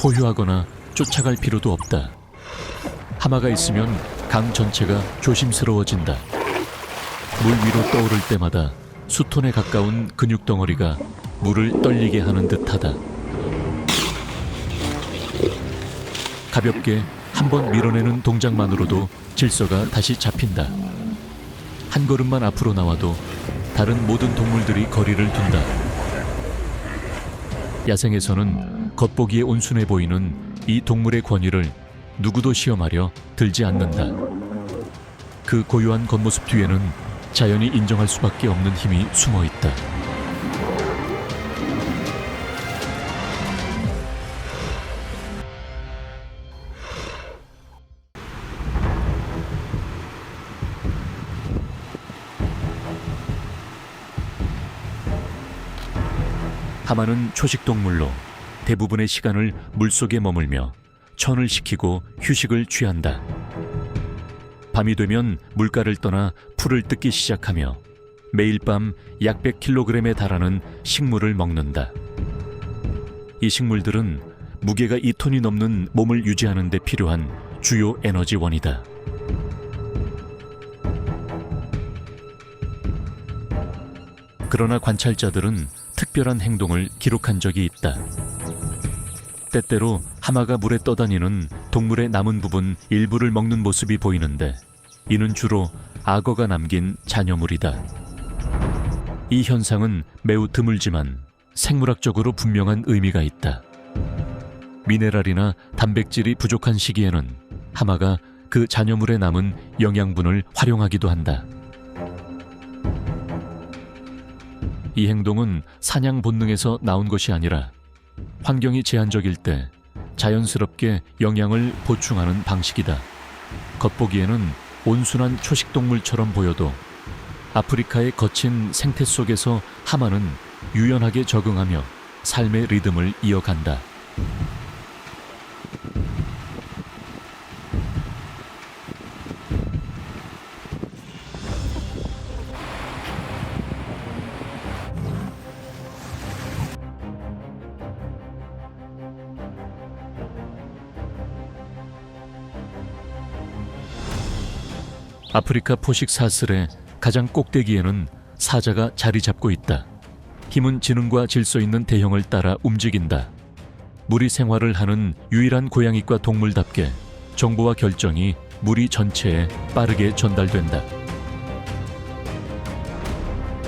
포효하거나 쫓아갈 필요도 없다. 하마가 있으면 강 전체가 조심스러워진다. 물 위로 떠오를 때마다 수톤에 가까운 근육 덩어리가 물을 떨리게 하는 듯하다. 가볍게 한 번 밀어내는 동작만으로도 질서가 다시 잡힌다. 한 걸음만 앞으로 나와도 다른 모든 동물들이 거리를 둔다. 야생에서는 겉보기에 온순해 보이는 이 동물의 권위를 누구도 시험하려 들지 않는다. 그 고요한 겉모습 뒤에는 자연이 인정할 수밖에 없는 힘이 숨어 있다. 하마는 초식 동물로 대부분의 시간을 물속에 머물며 천을 식히고 휴식을 취한다. 밤이 되면 물가를 떠나 풀을 뜯기 시작하며 매일 밤 약 100kg에 달하는 식물을 먹는다. 이 식물들은 무게가 2톤이 넘는 몸을 유지하는 데 필요한 주요 에너지원이다. 그러나 관찰자들은 특별한 행동을 기록한 적이 있다. 때때로 하마가 물에 떠다니는 동물의 남은 부분 일부를 먹는 모습이 보이는데 이는 주로 악어가 남긴 잔여물이다. 이 현상은 매우 드물지만 생물학적으로 분명한 의미가 있다. 미네랄이나 단백질이 부족한 시기에는 하마가 그 잔여물에 남은 영양분을 활용하기도 한다. 이 행동은 사냥 본능에서 나온 것이 아니라 환경이 제한적일 때 자연스럽게 영양을 보충하는 방식이다. 겉보기에는 온순한 초식 동물처럼 보여도 아프리카의 거친 생태 속에서 하마는 유연하게 적응하며 삶의 리듬을 이어간다. 아프리카 포식 사슬의 가장 꼭대기에는 사자가 자리 잡고 있다. 힘은 지능과 질서 있는 대형을 따라 움직인다. 무리 생활을 하는 유일한 고양이과 동물답게 정보와 결정이 무리 전체에 빠르게 전달된다.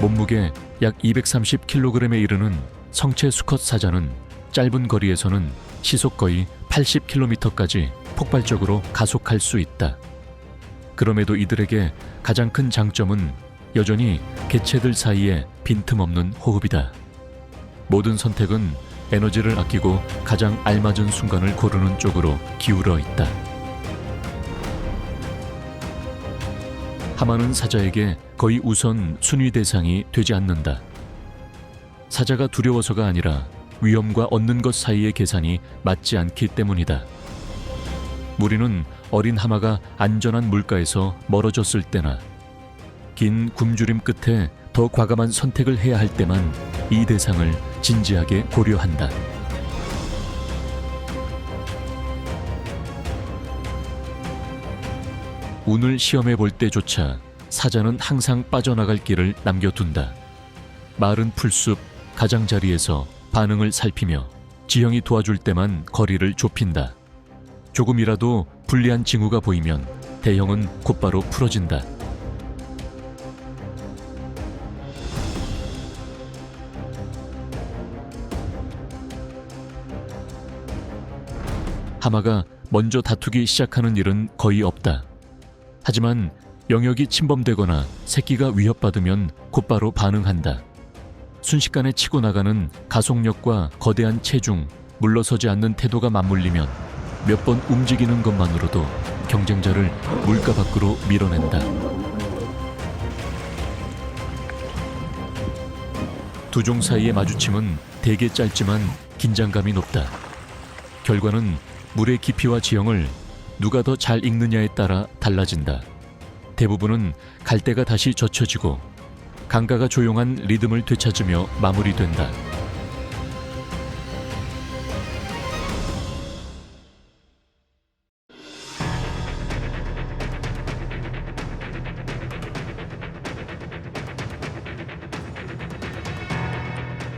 몸무게 약 230kg에 이르는 성체 수컷 사자는 짧은 거리에서는 시속 거의 80km까지 폭발적으로 가속할 수 있다. 그럼에도 이들에게 가장 큰 장점은 여전히 개체들 사이에 빈틈없는 호흡이다. 모든 선택은 에너지를 아끼고 가장 알맞은 순간을 고르는 쪽으로 기울어 있다. 하마는 사자에게 거의 우선 순위 대상이 되지 않는다. 사자가 두려워서가 아니라 위험과 얻는 것 사이의 계산이 맞지 않기 때문이다. 무리는 어린 하마가 안전한 물가에서 멀어졌을 때나 긴 굶주림 끝에 더 과감한 선택을 해야 할 때만 이 대상을 진지하게 고려한다. 운을 시험해 볼 때조차 사자는 항상 빠져나갈 길을 남겨둔다. 마른 풀숲 가장자리에서 반응을 살피며 지형이 도와줄 때만 거리를 좁힌다. 조금이라도 불리한 징후가 보이면 대형은 곧바로 풀어진다. 하마가 먼저 다투기 시작하는 일은 거의 없다. 하지만 영역이 침범되거나 새끼가 위협받으면 곧바로 반응한다. 순식간에 치고 나가는 가속력과 거대한 체중, 물러서지 않는 태도가 맞물리면 몇 번 움직이는 것만으로도 경쟁자를 물가 밖으로 밀어낸다. 두 종 사이의 마주침은 대개 짧지만 긴장감이 높다. 결과는 물의 깊이와 지형을 누가 더 잘 읽느냐에 따라 달라진다. 대부분은 갈대가 다시 젖혀지고 강가가 조용한 리듬을 되찾으며 마무리된다.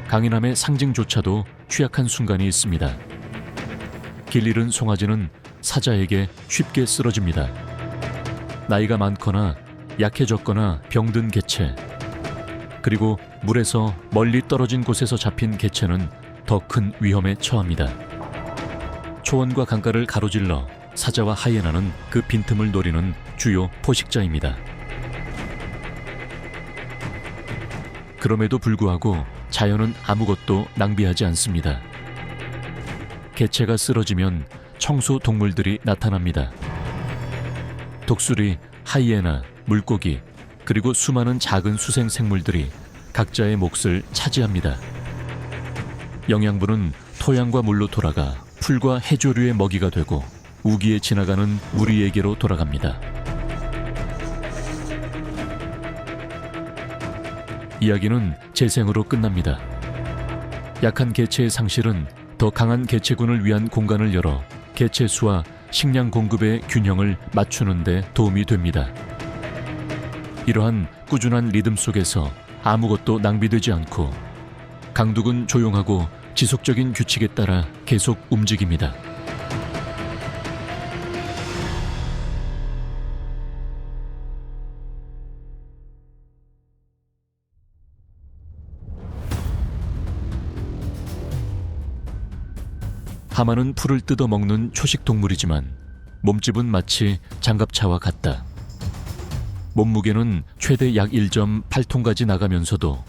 강인함의 상징조차도 취약한 순간이 있습니다. 길 잃은 송아지는 사자에게 쉽게 쓰러집니다. 나이가 많거나 약해졌거나 병든 개체, 그리고 물에서 멀리 떨어진 곳에서 잡힌 개체는 더 큰 위험에 처합니다. 초원과 강가를 가로질러 사자와 하이에나는 그 빈틈을 노리는 주요 포식자입니다. 그럼에도 불구하고 자연은 아무것도 낭비하지 않습니다. 개체가 쓰러지면 청소 동물들이 나타납니다. 독수리, 하이에나, 물고기, 그리고 수많은 작은 수생 생물들이 각자의 몫을 차지합니다. 영양분은 토양과 물로 돌아가 풀과 해조류의 먹이가 되고 우기에 지나가는 우리에게로 돌아갑니다. 이야기는 재생으로 끝납니다. 약한 개체의 상실은 더 강한 개체군을 위한 공간을 열어 개체 수와 식량 공급의 균형을 맞추는 데 도움이 됩니다. 이러한 꾸준한 리듬 속에서 아무것도 낭비되지 않고 강둑은 조용하고 지속적인 규칙에 따라 계속 움직입니다. 하마는 풀을 뜯어 먹는 초식 동물이지만 몸집은 마치 장갑차와 같다. 몸무게는 최대 약 1.8톤까지 나가면서도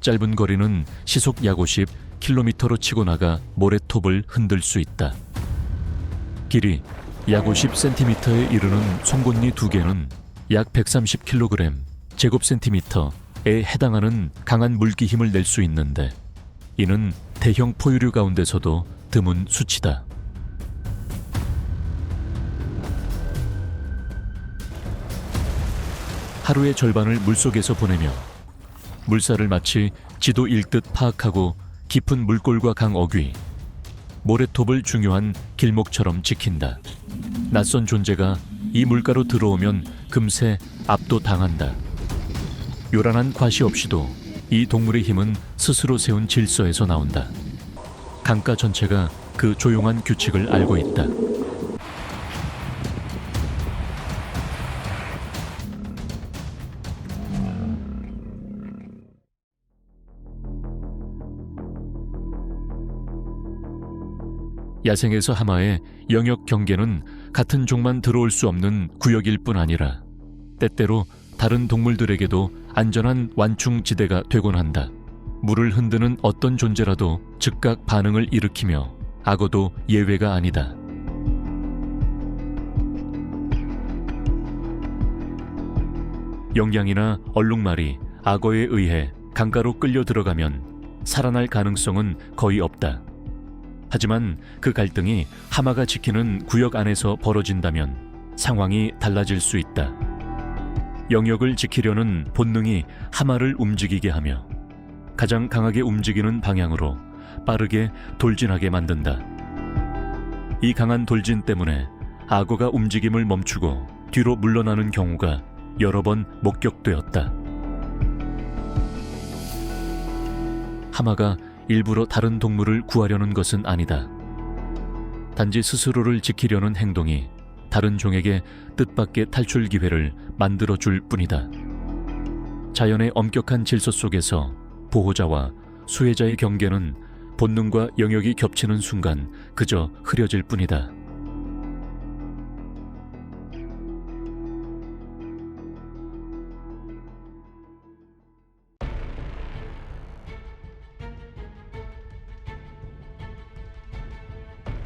짧은 거리는 시속 약 50km로 치고 나가 모래톱을 흔들 수 있다. 길이 약 50cm에 이르는 송곳니 두 개는 약 130kg 제곱센티미터에 해당하는 강한 물기 힘을 낼 수 있는데 이는 대형 포유류 가운데서도 드문 수치다. 하루의 절반을 물속에서 보내며 물살을 마치 지도 읽듯 파악하고 깊은 물골과 강 어귀, 모래톱을 중요한 길목처럼 지킨다. 낯선 존재가 이 물가로 들어오면 금세 압도당한다. 요란한 과시 없이도 이 동물의 힘은 스스로 세운 질서에서 나온다. 강가 전체가 그 조용한 규칙을 알고 있다. 야생에서 하마의 영역 경계는 같은 종만 들어올 수 없는 구역일 뿐 아니라 때때로 다른 동물들에게도 안전한 완충지대가 되곤 한다. 물을 흔드는 어떤 존재라도 즉각 반응을 일으키며 악어도 예외가 아니다. 영양이나 얼룩말이 악어에 의해 강가로 끌려 들어가면 살아날 가능성은 거의 없다. 하지만 그 갈등이 하마가 지키는 구역 안에서 벌어진다면 상황이 달라질 수 있다. 영역을 지키려는 본능이 하마를 움직이게 하며 가장 강하게 움직이는 방향으로 빠르게 돌진하게 만든다. 이 강한 돌진 때문에 악어가 움직임을 멈추고 뒤로 물러나는 경우가 여러 번 목격되었다. 하마가 일부러 다른 동물을 구하려는 것은 아니다. 단지 스스로를 지키려는 행동이 다른 종에게 뜻밖의 탈출 기회를 만들어 줄 뿐이다. 자연의 엄격한 질서 속에서 보호자와 수혜자의 경계는 본능과 영역이 겹치는 순간 그저 흐려질 뿐이다.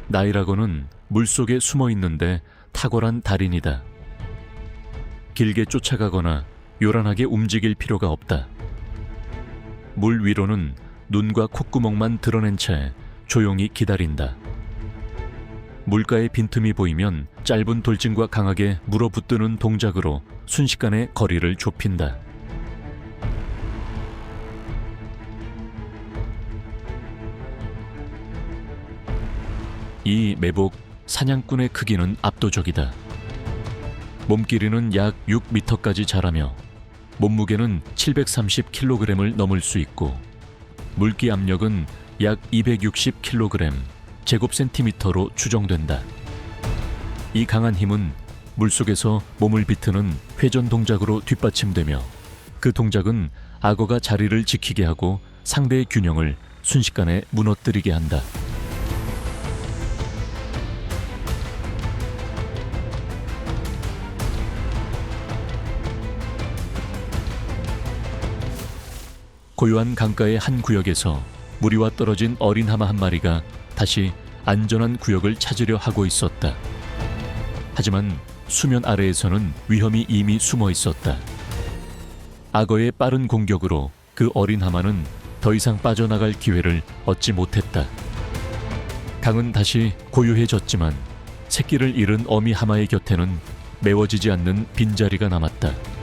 나이라고는 물속에 숨어 있는데 탁월한 달인이다. 길게 쫓아가거나 요란하게 움직일 필요가 없다. 물 위로는 눈과 콧구멍만 드러낸 채 조용히 기다린다. 물가에 빈틈이 보이면 짧은 돌진과 강하게 물어붙드는 동작으로 순식간에 거리를 좁힌다. 이 매복 사냥꾼의 크기는 압도적이다. 몸 길이는 약 6m까지 자라며 몸무게는 730kg을 넘을 수 있고 물기 압력은 약 260kg 제곱센티미터로 추정된다. 이 강한 힘은 물속에서 몸을 비트는 회전 동작으로 뒷받침되며 그 동작은 악어가 자리를 지키게 하고 상대의 균형을 순식간에 무너뜨리게 한다. 고요한 강가의 한 구역에서 무리와 떨어진 어린 하마 한 마리가 다시 안전한 구역을 찾으려 하고 있었다. 하지만 수면 아래에서는 위험이 이미 숨어 있었다. 악어의 빠른 공격으로 그 어린 하마는 더 이상 빠져나갈 기회를 얻지 못했다. 강은 다시 고요해졌지만 새끼를 잃은 어미 하마의 곁에는 메워지지 않는 빈자리가 남았다.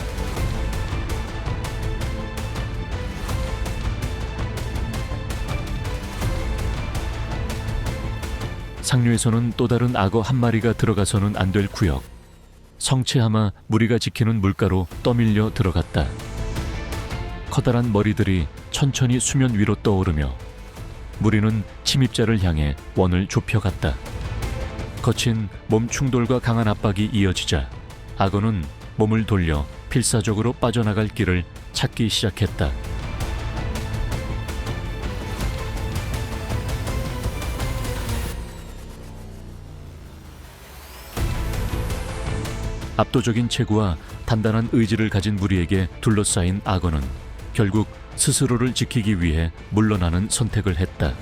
상류에서는 또 다른 악어 한 마리가 들어가서는 안 될 구역. 성체하마 무리가 지키는 물가로 떠밀려 들어갔다. 커다란 머리들이 천천히 수면 위로 떠오르며 무리는 침입자를 향해 원을 좁혀갔다. 거친 몸 충돌과 강한 압박이 이어지자 악어는 몸을 돌려 필사적으로 빠져나갈 길을 찾기 시작했다. 압도적인 체구와 단단한 의지를 가진 무리에게 둘러싸인 악어는 결국 스스로를 지키기 위해 물러나는 선택을 했다.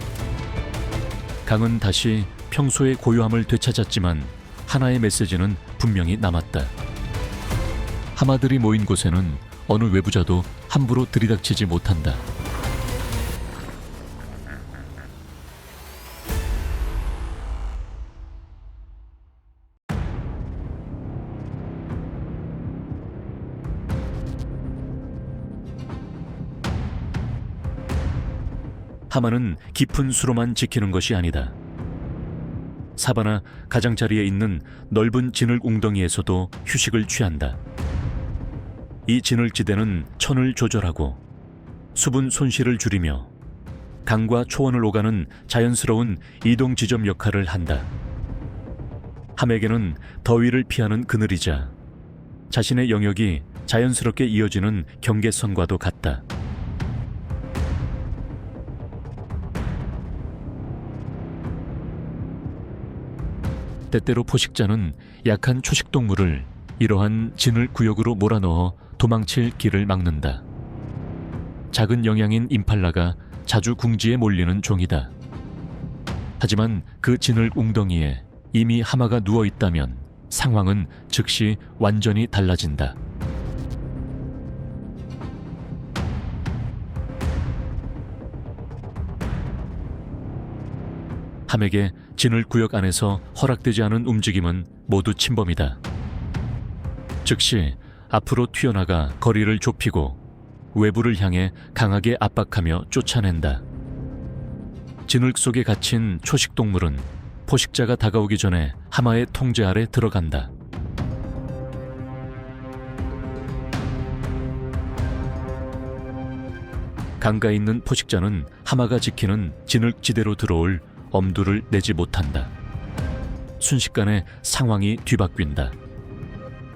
강은 다시 평소의 고요함을 되찾았지만 하나의 메시지는 분명히 남았다. 하마들이 모인 곳에는 어느 외부자도 함부로 들이닥치지 못한다. 하마는 깊은 수로만 지키는 것이 아니다. 사바나 가장자리에 있는 넓은 진흙 웅덩이에서도 휴식을 취한다. 이 진흙지대는 천을 조절하고 수분 손실을 줄이며 강과 초원을 오가는 자연스러운 이동 지점 역할을 한다. 함에게는 더위를 피하는 그늘이자 자신의 영역이 자연스럽게 이어지는 경계선과도 같다. 때때로 포식자는 약한 초식동물을 이러한 진을 구역으로 몰아넣어 도망칠 길을 막는다. 작은 영양인 임팔라가 자주 궁지에 몰리는 종이다. 하지만 그 진을 웅덩이에 이미 하마가 누워 있다면 상황은 즉시 완전히 달라진다. 함에게 진을 구역 안에서 허락되지 않은 움직임은 모두 침범이다. 즉시 앞으로 튀어나가 거리를 좁히고 외부를 향해 강하게 압박하며 쫓아낸다. 진흙 속에 갇힌 초식 동물은 포식자가 다가오기 전에 하마의 통제 아래 들어간다. 강가에 있는 포식자는 하마가 지키는 진흙 지대로 들어올 엄두를 내지 못한다. 순식간에 상황이 뒤바뀐다.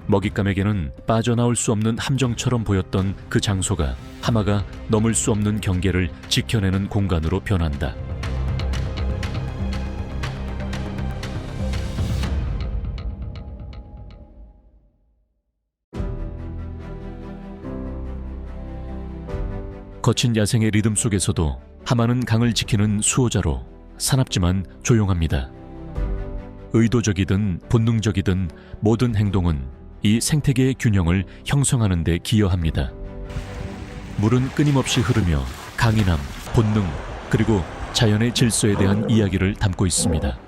먹잇감에게는 빠져나올 수 없는 함정처럼 보였던 그 장소가 하마가 넘을 수 없는 경계를 지켜내는 공간으로 변한다. 거친 야생의 리듬 속에서도 하마는 강을 지키는 수호자로 사납지만 조용합니다. 의도적이든 본능적이든 모든 행동은 이 생태계의 균형을 형성하는 데 기여합니다. 물은 끊임없이 흐르며 강인함, 본능, 그리고 자연의 질서에 대한 이야기를 담고 있습니다.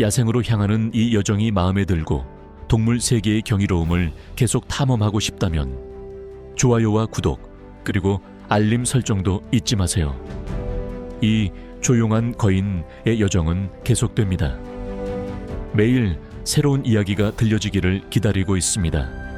야생으로 향하는 이 여정이 마음에 들고 동물 세계의 경이로움을 계속 탐험하고 싶다면 좋아요와 구독 그리고 알림 설정도 잊지 마세요. 이 조용한 거인의 여정은 계속됩니다. 매일 새로운 이야기가 들려지기를 기다리고 있습니다.